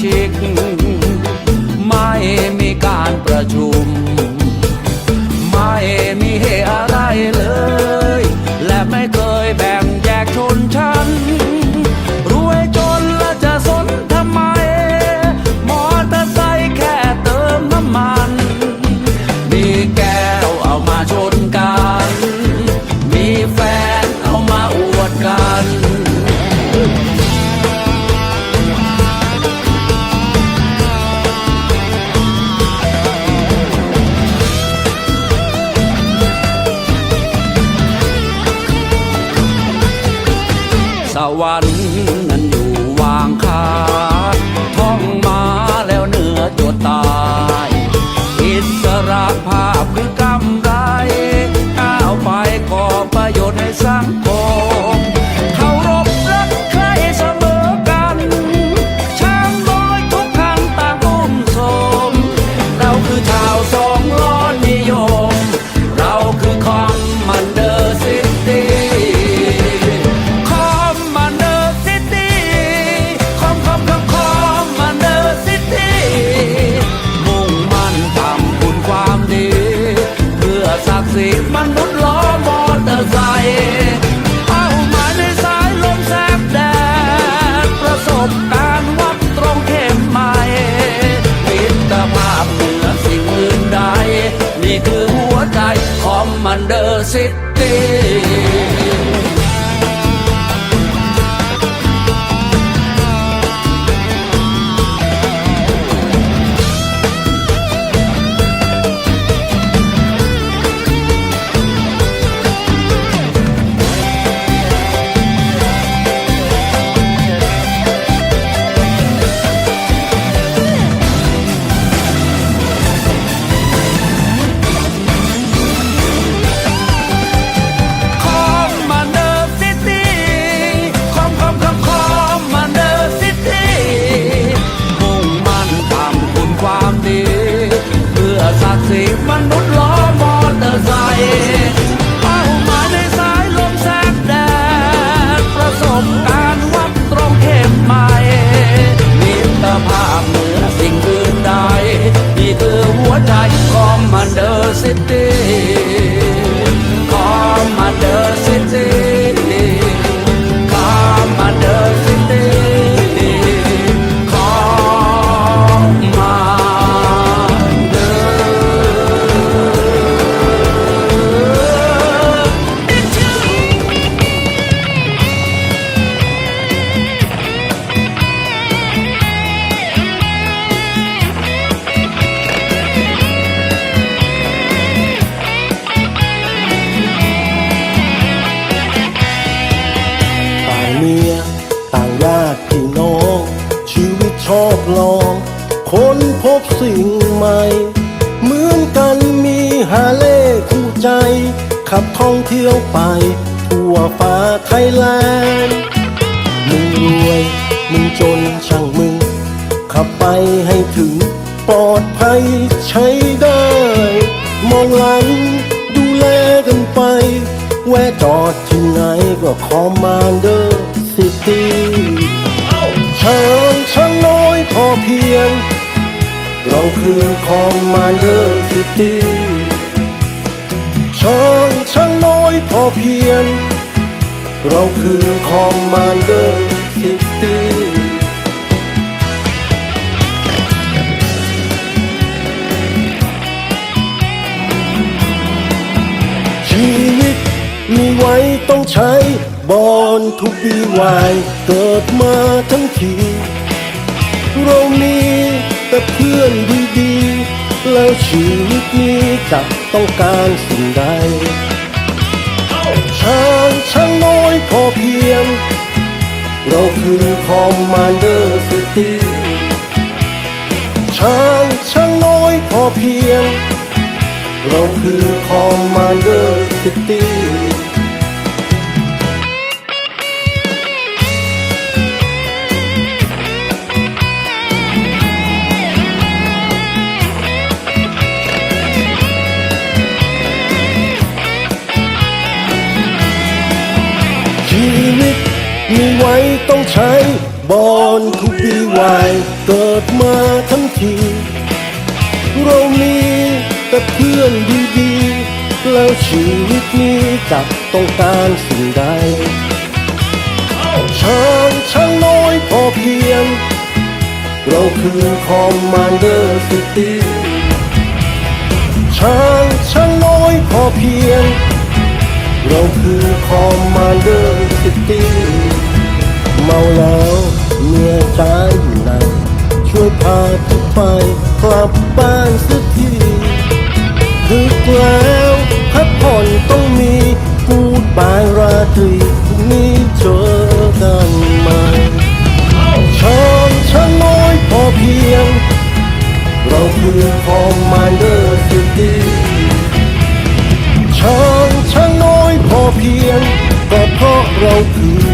ชิก ไม่มีการประชุม ไม่มีเหตุอะไรเลย และไม่เคยแบ่งแยกชนชั้น รวยจนแล้วจะสนทำไม มอเตอร์ไซค์แค่เติมน้ำมันมี สิบมนุษย์ล้อมอเตอร์ไซค์เป้าหมายในสายลมแสบแดดประสบการณ์วัดตรงเข็มไม่มิตรภาพเหนือสิ่งอื่นใด นี่คือหัวใจคอมมานเดอร์ซิตี้ อมม ต่างญาติพี่น้อง ชีวิตชอบลอง คนพบสิ่งใหม่ เหมือนกันมีหาเล่คู่ใจ ขับท่องเที่ยวไป ทั่วฟ้าไทยแลนด์มึงรวย มึงจนช่างมึง ขับไปให้ถึงปลอดภัยใช้ได้ มองหลังดูแลกันไป แวะจอดที่ไหนก็คอมมานเดอร์ ซิตี้ช่างช่างน้อยพอเพียง เราคือคอมมานเดอร์ซิตี้ช่างช่างน้อยพอเพียง เราคือคอมมานเดอร์ซิตี้ชีวิตมีไว้ต้องใช้ บอนทุกปีวายเกิดมาทั้งที เรามีแต่เพื่อนดีๆ แล้วชีวิตนี้จะต้องการสิ่งใดช่างช่างน้อยพอเพียง เราคือคอมมานเดอร์ซิตี้ช่างช่างน้อยพอเพียง เราคือคอมมานเดอร์ซิตี้ ไว้ต้องใช้บอนทุบีไวเกิดมาทั้งที เรามีแต่เพื่อนดีๆ แล้วชีวิตนี้จับต้องการสิ่งใดช้างช้างน้อยพอเพียง เราคือคอมมานเดอร์ซิตี้ช้างช้างน้อยพอเพียง เราคือคอมมานเดอร์ซิตี้ เมาแล้วเมียจ้าอยู่ไหนช่วยพาทุกไปกลับบ้านสักทีดึกแล้วพักผ่อนต้องมีพูดบายราตรีพรุ่งนี้เจอกันใหม่ช้างช้างน้อยพอเพียง เราคือคอมมานเดอร์ซิตี้ช้างช้างน้อยพอเพียงก็เพราะเราคือ